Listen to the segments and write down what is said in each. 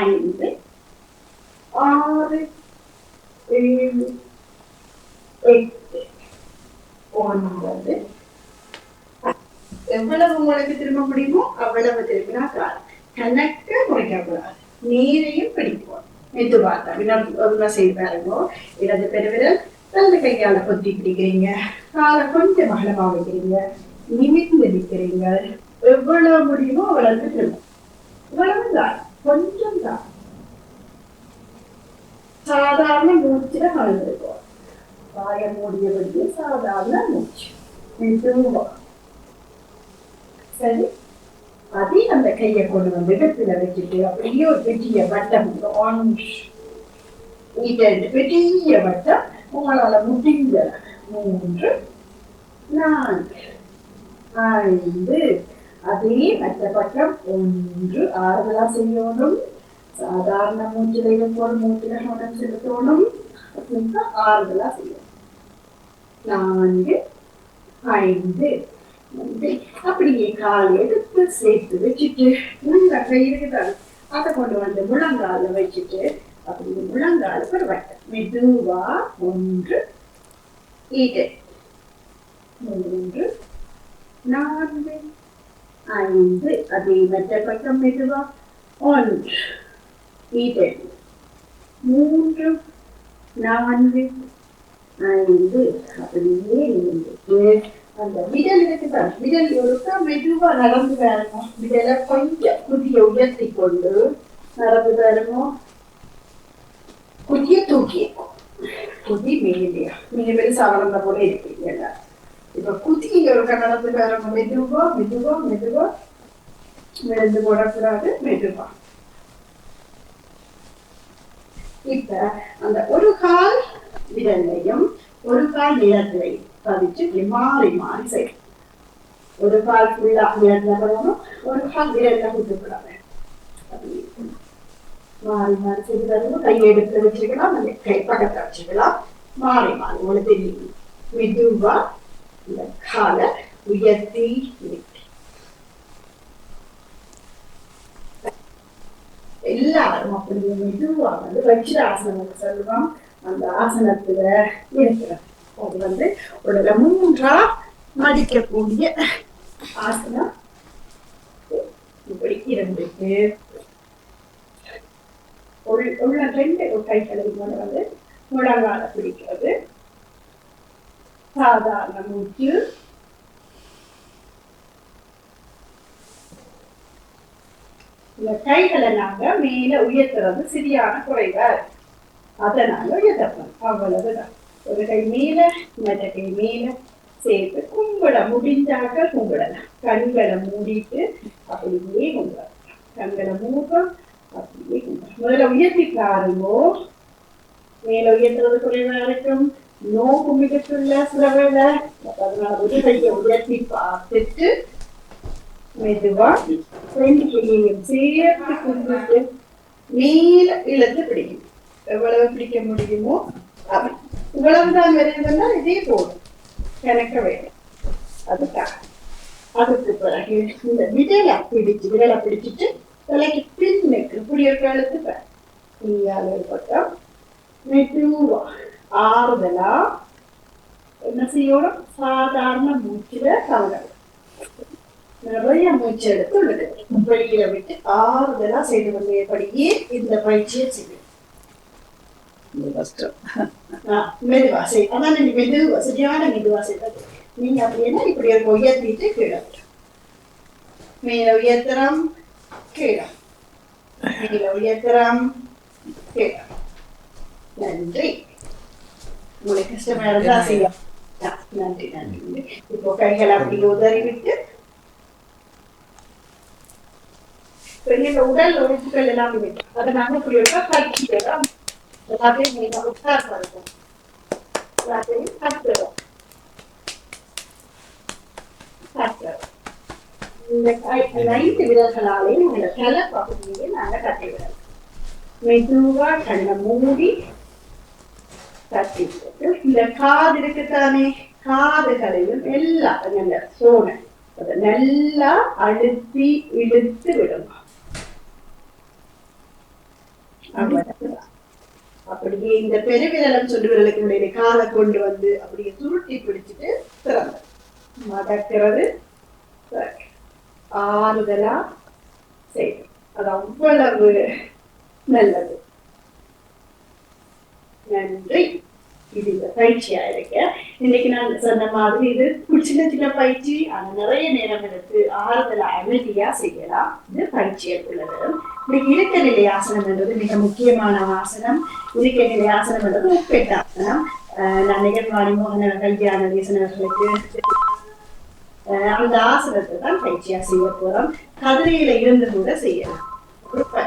ஐந்து ஆறு ஏழு எட்டு ஒன்பது எவ்வளவு உங்களுக்கு திரும்ப முடியுமோ அவ்வளவு திரும்பினா கால் கணக்க முடிக்கக்கூடாது நீரையும் பிடிப்போம் மெதுவாக வினா செய்து பாருங்க இடது பெருவிரல் நல்ல கையால கொத்தி பிடிக்கிறீங்க காலை கொஞ்சம் அகலமா வைக்கிறீங்க நிமிர்ந்து நிற்கிறீங்க எவ்வளவு முடியுமோ அவ்வளவு திரும்ப இவ்வளவுதான் கொஞ்சம் தான். சாதாரண மூச்சுல கலந்துருக்கோம். வாய மூடியபடியே சாதாரண மூச்சு. மெதுவா சரி? அதே அந்த கையை கொண்டு வந்து இடத்துல வச்சுட்டு அப்படியே ஒரு பெரிய வட்டம் ஆரஞ்சு இரண்டு பெரிய வட்டம். உங்களால முடிந்த மூன்று நான்கு ஐந்து அதே மற்ற ஒன்று ஆறுதலா செய்யணும். சாதாரண மூச்சில போல் மூச்சில கவனம் செலுத்தணும். அப்படின்னா ஆறுதலா செய்யணும். நான்கு ஐந்து அப்படியே கால் எடுத்து சேர்த்து வச்சுட்டு முழங்கை அதை கொண்டு வந்து முழங்கால வச்சுட்டு அப்படி முழங்கால பரவாயில்ல மெதுவா ஒன்று இது மூன்று நான்கு. ஐந்து அதே மற்ற பக்கம் மெதுவா ஒன்று இது மூன்று நான்கு ஐந்து அப்படியே நின்று அந்த விரல் இருக்குதான் விரல் ஒருக்கா மெதுவா நடந்து வரணும் விரலை கொஞ்சம் குதிய உயர்த்தி கொண்டு நடந்து வரணும் குதிய தூக்கி குதி மேலையா நீங்க பெருசா வளர்ந்த போல இருப்பீங்க இப்ப குதிய ஒருக்கா நடந்து வரணும் மெதுவா மெதுவா மெதுவா விழுந்து போடக்கூடாது மெதுவா இப்ப அந்த ஒரு கால் விரலையும் ஒரு கால் நிலத்திலையும் பதிச்சு இப்படி மாறி மாறி செய்யும் ஒரு கால் ஃபுல்லா விரல்ல பண்ணணும் ஒரு கால் விரல்ல விட்டுக்கூடாது மாறி மாறி செய்து தருவோம் கை எடுத்து வச்சுக்கலாம் அந்த கை பக்கத்துல வச்சுக்கலாம் மாறி மாறி உங்களுக்கு தெரியும் மெதுவா காலை உயர்த்தி எல்லாரும் அப்படி மெதுவா வந்து வச்சிர ஆசனம் சொல்லுவோம் அந்த ஆசனத்துல இருக்கிறோம் அது வந்து உடல மூன்றா மடிக்கக்கூடிய ஆசனம். இப்படி இருந்துட்டு உள்ள ரெண்டு கைகளை வந்து முழங்கால பிடிக்கிறது. சாதாரண மூச்சு இந்த கைகளை நாங்க மேல உயர்த்துறது சரியான குறைவா அதனால உயர்த்தப்படும் அவ்வளவுதான் ஒரு கை மேல மற்ற கை மேல சேர்த்து கும்பிட முடிஞ்சாக்க கும்பிடலாம் கண்களை மூடிட்டு அப்படியே கும்பிடலாம் கண்களை மூடும் அப்படியே கும்பிடலாம் முதல்ல உயர்த்தி பாருங்கோ மேல உயர்த்துறது குறைவா இருக்கும் நோக்கு மிகத்துள்ள சில வேலை அதனால ஒரு உயர்த்தி பார்த்துட்டு மெதுவா ரெண்டு புள்ளியும் சேர்த்து கும்பிட்டு நீல இழுத்து பிடிக்கும். எவ்வளவு பிடிக்க முடியுமோ அவன் இவ்வளவுதான் வருதுன்னா இதே போதும். கணக்க வேணும். அதுக்காக அதுக்கு பிறகு இந்த விடலை பிடிச்சு விடலை பிடிச்சிட்டு தலைக்கு பின்னுக்கு இப்படி ஒரு கழுத்து நீயால ஒரு பக்கம் மெதுவா ஆறுதலா என்ன செய்யணும் சாதாரண மூச்சுல கலங்க நிறைய மூச்சு எடுத்து உள்ளது வெளியில விட்டு ஆறுதலா செய்து கொண்டபடியே இந்த பயிற்சியை செய்யும் மெதுவா செய் அதான் நீங்க மெதுவா சரியான மெதுவா செய்வது நீங்க அப்படின்னா இப்படி ஒரு உயர்த்திட்டு கீழே மேல உயர்த்தரம் கீழே மேல உயர்த்தரம் கீழே நன்றி உங்களுக்கு கஷ்டமா இருந்தா செய்யலாம் நன்றி நன்றி இப்போ கைகளை அப்படி உதறி விட்டு பெரிய உடல் உறுப்புகள் எல்லாம் அதை நாங்க இப்படி இருக்கா கட்டிக்கிறோம் எல்லாத்தையும் நீங்க எல்லாத்தையும் கட்டுறோம் கட்டுறோம் இந்த விரல்களாலே இந்த தலை பகுதியை நாங்க கட்டி விடலாம் மெதுவா கண்ணை மூடி கட்டி போட்டு இந்த காது இருக்குதானே காதுகளையும் எல்லாம் நல்ல சோனை. அதை நல்லா அழுத்தி இழுத்து விடுமா. அப்படியே இந்த பெருவிரலம் சொல்லுவிரலுக்கு இடையில காலை கொண்டு வந்து அப்படியே சுருட்டி பிடிச்சிட்டு திறந்த. மடக்கிறது. ஆறுதலா செய்யும் அது அவ்வளவு நல்லது. நன்றி. இது இந்த பயிற்சியா இருக்க. இன்னைக்கு நான் சொன்ன மாதிரி இது சின்ன சின்ன பயிற்சி. ஆனா நிறைய நேரம் எடுத்து ஆறுதல அமைதியா செய்யலாம். இது பயிற்சியற்குள்ளது இன்னைக்கு இருக்க நிலை ஆசனம் என்றது மிக முக்கியமான ஆசனம். இருக்க நிலை ஆசனம் என்றது உட்பெட்ட ஆசனம். நான் நிகழ்வாணி மோகன கல்யாண தேசனர்களுக்கு அஹ் அந்த ஆசனத்தை தான் பயிற்சியா செய்ய போறோம். கதிரையில இருந்து கூட செய்யலாம்.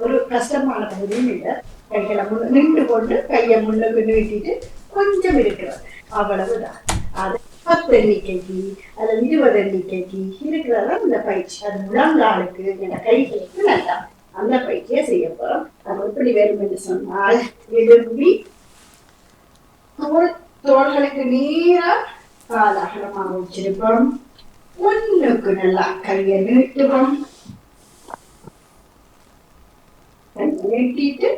ஒரு கஷ்டமான பகுதியும் இல்லை. கைகளை முன்ன- நின்று கொண்டு கையை முன்னுக்கு நீட்டிட்டு கொஞ்சம் இருக்கிறது அவ்வளவுதான். அது பத்து எண்ணிக்கைக்கு அல்லது இருபது எண்ணிக்கைக்கு இருக்கிறதா இந்த பயிற்சி. அது முழங்காலுக்கு இந்த கைகளுக்கு நல்லா அந்த பயிற்சியை செய்ய போறோம். அது எப்படி வேணும் என்று சொன்னால் விரும்பி தோல் தோள்களுக்கு நேரா கால் அகலமாக வச்சிருப்போம் ஒண்ணுக்கு நல்லா கையை நீட்டுவோம். நீட்டிட்டு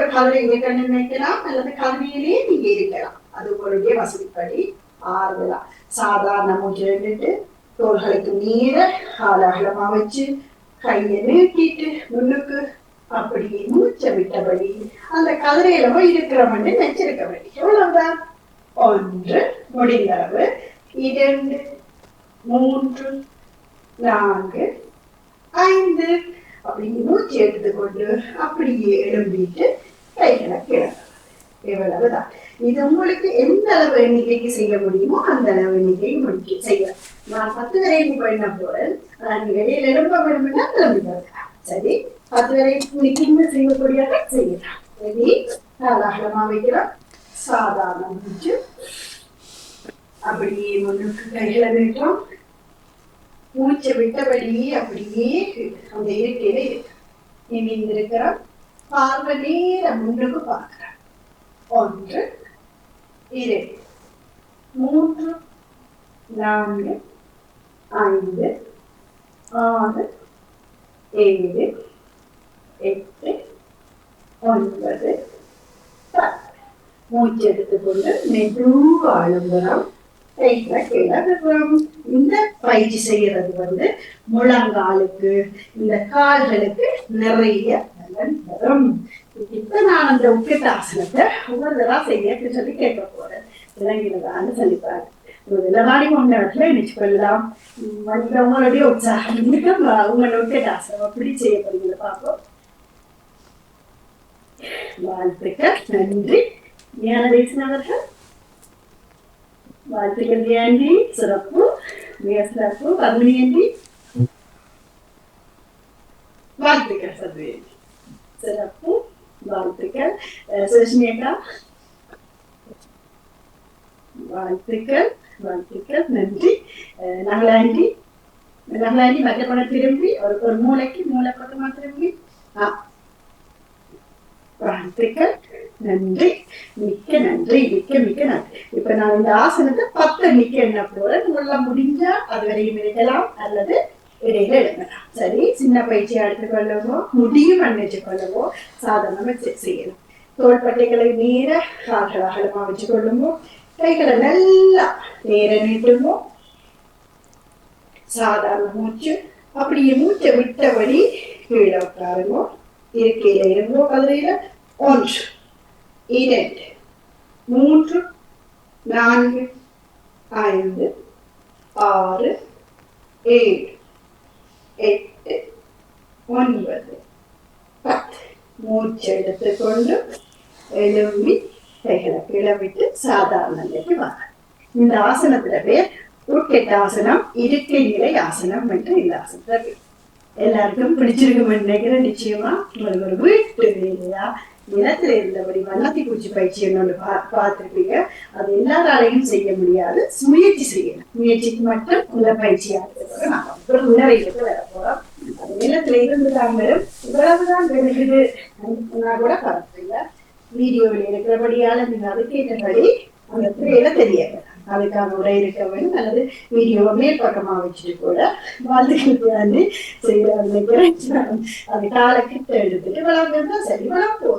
ஒரு கதிரை இங்க கண்ணு வைக்கலாம் அல்லது கதிரையிலேயே நீங்க இருக்கலாம். அது உங்களுடைய வசதிப்படி ஆறுதலா. சாதாரண மூச்சு எடுத்துட்டு தோள்களுக்கு நீர கால அகலமா வச்சு கையை நீட்டிட்டு முன்னுக்கு அப்படியே மூச்சை விட்டபடி அந்த கதிரையில போய் இருக்கிறவன்னு நினைச்சிருக்கபடி எவ்வளவுதான்? ஒன்று முடிந்தளவு. இரண்டு மூன்று நான்கு ஐந்து. அப்படி மூச்சு எடுத்துக்கொண்டு அப்படியே எழும்பிட்டு கைகளை கிளம்புறது இவ்வளவுதான். இது உங்களுக்கு எந்த அளவு எண்ணிக்கைக்கு செய்ய முடியுமோ அந்த அளவு எண்ணிக்கை முடிக்க செய்ய. நான் பத்து வரைக்கும் பண்ண போறேன் நான் வெளியில எழும்ப வேணும்னா கிளம்பி வரலாம் சரி? பத்து வரைக்கும் நிற்கும் செய்யக்கூடியதாக செய்யலாம். சரி? தாராளமா வைக்கிறோம் சாதாரண முடிச்சு. அப்படியே முன்னுக்கு கையில நீட்டோம் மூச்சை விட்டபடியே அப்படியே அந்த இருக்கையில இருக்கு நிமிந்து இருக்கிறோம் பார்வை நேர முன்னுக்கு பார்க்கிறார் ஒன்று இரண்டு மூன்று நான்கு ஐந்து ஆறு ஏழு எட்டு ஒன்பது பத்து. மூச்சு எடுத்துக்கொண்டு மெதுவா அழுங்குறோம் இந்த பயிற்சி செய்யறது வந்து முழங்காலுக்கு இந்த கால்களுக்கு நிறைய பலன் தரும் இப்ப நான் அந்த உக்கிட்டாசனத்தை ஒவ்வொரு தடவை செய்ய சொல்லி கேட்க போறேன். விளங்கினதான்னு சொல்லிப்பாரு முதல்ல வாடி உங்க இடத்துல இணைச்சு கொள்ளலாம் உம் வந்து உங்களுடைய உற்சாகம் இருக்கு. உங்களோட உக்கிட்டாசனம் அப்படி செய்ய போறீங்க பார்ப்போம். வாழ்த்துக்கள். நன்றி. ஞானதேசன் அவர்கள் வாழ்த்துக்கள் தியாண்டி சிறப்பு. மிக சிறப்பு பத்மினி வாழ்த்துக்கள் சத்வேதி சிறப்பு வாழ்த்துக்கள். அஹ் அக்கா. வாழ்த்துக்கள் வாழ்த்துக்கள். நன்றி. நகலாண்டி. நகலாண்டி மற்ற படம் திரும்பி ஒரு ஒரு மூளைக்கு மூளை பக்கமா திரும்பி. ஆ. வாழ்த்துக்கள். நன்றி. மிக்க நன்றி. மிக்க மிக்க நன்றி. இப்ப நான் இந்த ஆசனத்தை பத்து நிக்க என்ன போறேன் உள்ள முடிஞ்சா அது வரையும் இருக்கலாம் அல்லது இடையில எழுதலாம் சரி சின்ன பயிற்சியா எடுத்துக்கொள்ளவோ முடியும் வச்சுக் கொள்ளவோ சாதாரணமா செ- தோள்பட்டைகளை நேர கால்கள் அகலமா வச்சுக்கொள்ளுமோ கைகளை நல்லா நேர நீட்டுமோ சாதாரண மூச்சு அப்படியே மூச்சை விட்டபடி கீழே உட்காருங்க இருக்கையில இருங்கோ கதிரையில ஒன்று இரண்டு மூன்று நான்கு ஐந்து ஆறு ஏழு எட்டு ஒன்பது. பத்து. மூச்சு எடுத்துக்கொண்டு எழும்பி கைகளை கிளம்பிட்டு சாதாரண நிலைக்கு வாங்க. இந்த ஆசனத்துல பேர் உட்கெட்ட ஆசனம் இருக்கை நிலை ஆசனம் என்று இந்த ஆசனத்துல பேர். எல்லாருக்கும் பிடிச்சிருக்கும் நினைக்கிறேன். நிச்சயமா உங்களுக்கு ஒரு வீட்டு வேலையா நிலத்துல இருந்தபடி வண்ணத்தை குறிச்சி பயிற்சி ஒன்று பா பார்த்திருப்பீங்க. அது எல்லாராலையும் செய்ய முடியாது. முயற்சி செய்யணும். முயற்சிக்கு மட்டும் இந்த பயிற்சியா இருக்கிறது. நாங்கள் அப்புறம் வர போறோம். அது நிலத்துல இருந்து தான் வரும். இவ்வளவுதான் விழுகுது நான் கூட பரவாயில்ல வீடியோவில் இருக்கிறபடியால நீங்க அதுக்கேற்றபடி அந்த திரையில தெரியாது அதுக்கான உரை இருக்க வேண்டும். அல்லது வீடியோவை மேற்பக்கமா வச்சுட்டு கூட வாழ்த்துக்கள் தாண்டி செய்யறாங்க அது காலை கிட்ட எடுத்துட்டு விளாண்டுனா சரி. விளாண்டு